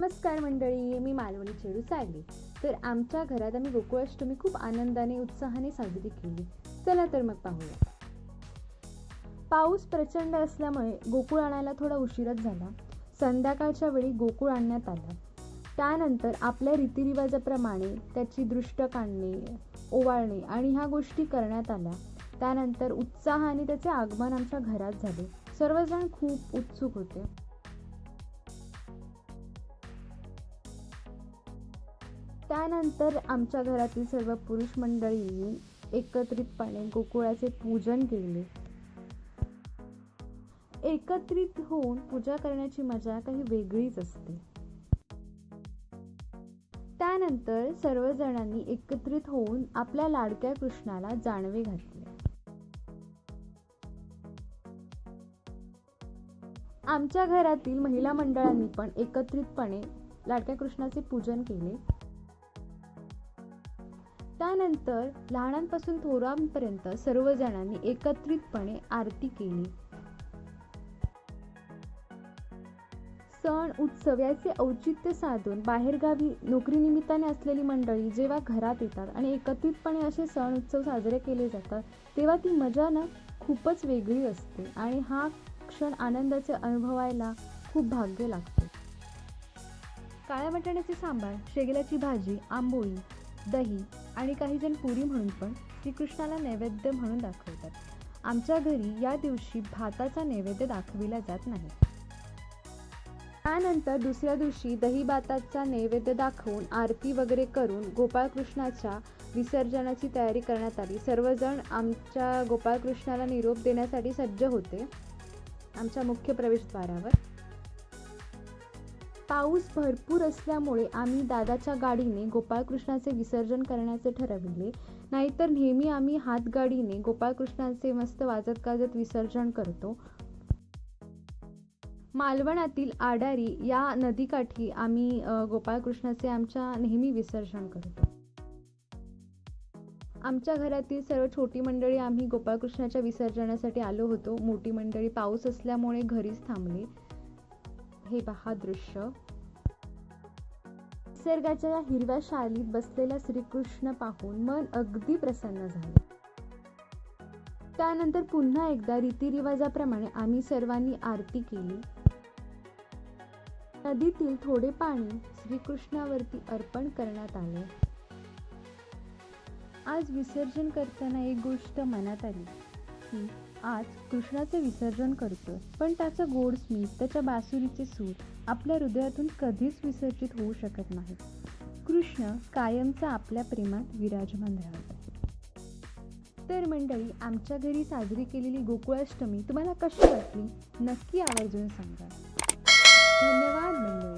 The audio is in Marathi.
नमस्कार मंडळी मी मालवणी चेडू सायली तर आमच्या घरात आम्ही गोकुळाष्टमी खूप आनंदाने उत्साहाने साजरी केली. चला तर मग पाहूया. पाऊस प्रचंड असल्यामुळे गोकुळ आणायला थोडा उशीरच झाला. संध्याकाळच्या वेळी गोकुळ आणण्यात आला. त्यानंतर आपल्या रीतिरिवाजाप्रमाणे त्याची दृष्ट काढणे ओवाळणे आणि ह्या गोष्टी करण्यात आल्या. त्यानंतर उत्साहाने त्याचे आगमन आमच्या घरात झाले. सर्वजण खूप उत्सुक होते. त्यानंतर आमच्या घरातील सर्व पुरुष मंडळींनी एकत्रितपणे गोकुळाचे पूजन केले. एकत्रित होऊन पूजा करण्याची मजा काही वेगळीच असते. त्यानंतर सर्वजणांनी एकत्रित होऊन आपल्या लाडक्या कृष्णाला जाणवे घातले. आमच्या घरातील महिला मंडळांनी पण एकत्रितपणे लाडक्या कृष्णाचे पूजन केले. त्यानंतर लहानांपासून थोरांपर्यंत सर्वजणांनी एकत्रितपणे आरती केली. सण उत्सव याचे औचित्य साधून बाहेरगावी नोकरीनिमित्ताने असलेली मंडळी जेव्हा घरात येतात आणि एकत्रितपणे असे सण उत्सव साजरे केले जातात तेव्हा ती मजा ना खूपच वेगळी असते आणि हा क्षण आनंदाचे अनुभवायला खूप भाग्य लागते. काळ्या वाटाण्याचे सांबार शेगल्याची भाजी आंबोळी दही आणि काही जण पुरी म्हणून पण श्रीकृष्णाला नैवेद्य म्हणून दाखवतात. आमच्या घरी या दिवशी भाताचा नैवेद्य दाखविला जात नाही. त्यानंतर दुसऱ्या दिवशी दही भाताचा नैवेद्य दाखवून आरती वगैरे करून गोपाळकृष्णाच्या विसर्जनाची तयारी करण्यात आली. सर्वजण आमच्या गोपाळकृष्णाला निरोप देण्यासाठी सज्ज होते. आमच्या मुख्य प्रवेशद्वारावर. पाऊस भरपूर असल्यामुळे आम्ही दादाच्या गाडीने गोपाळकृष्णाचे विसर्जन करण्याचे ठरविले. नाहीतर नेहमी आम्ही हातगाडीने गोपाळकृष्णाचे मस्त वाजत गाजत विसर्जन करतो. मालवणातील आडारी या नदीकाठी आम्ही गोपाळकृष्णाचे आमच्या नेहमी विसर्जन करतो. आमच्या घरातील सर्व छोटी मंडळी आम्ही गोपाळकृष्णाच्या विसर्जनासाठी आलो होतो. मोठी मंडळी पाऊस असल्यामुळे घरीच थांबली. हे पहा दृश्य. निसर्गाच्या या हिरव्या शालीत बसलेला श्रीकृष्ण पाहून मन अगदी प्रसन्न झाले. त्यानंतर पुन्हा एकदा रीतिरिवाजाप्रमाणे आम्ही सर्वांनी आरती केली. नदीतील थोडे पाणी श्रीकृष्णावरती अर्पण करण्यात आले. आज विसर्जन करताना एक गोष्ट मनात आली की आज कृष्णाचे विसर्जन करतो पण त्याचा गोड स्मित त्याच्या बासुरीचे सूर आपल्या हृदयातून कधीच विसर्जित होऊ शकत नाही. कृष्ण कायमचा आपल्या प्रेमात विराजमान राहतो तर मंडळी आमच्या घरी साजरी केलेली गोकुळाष्टमी तुम्हाला कशी वाटली? नक्की आवर्जून सांगा. धन्यवाद मंडळी.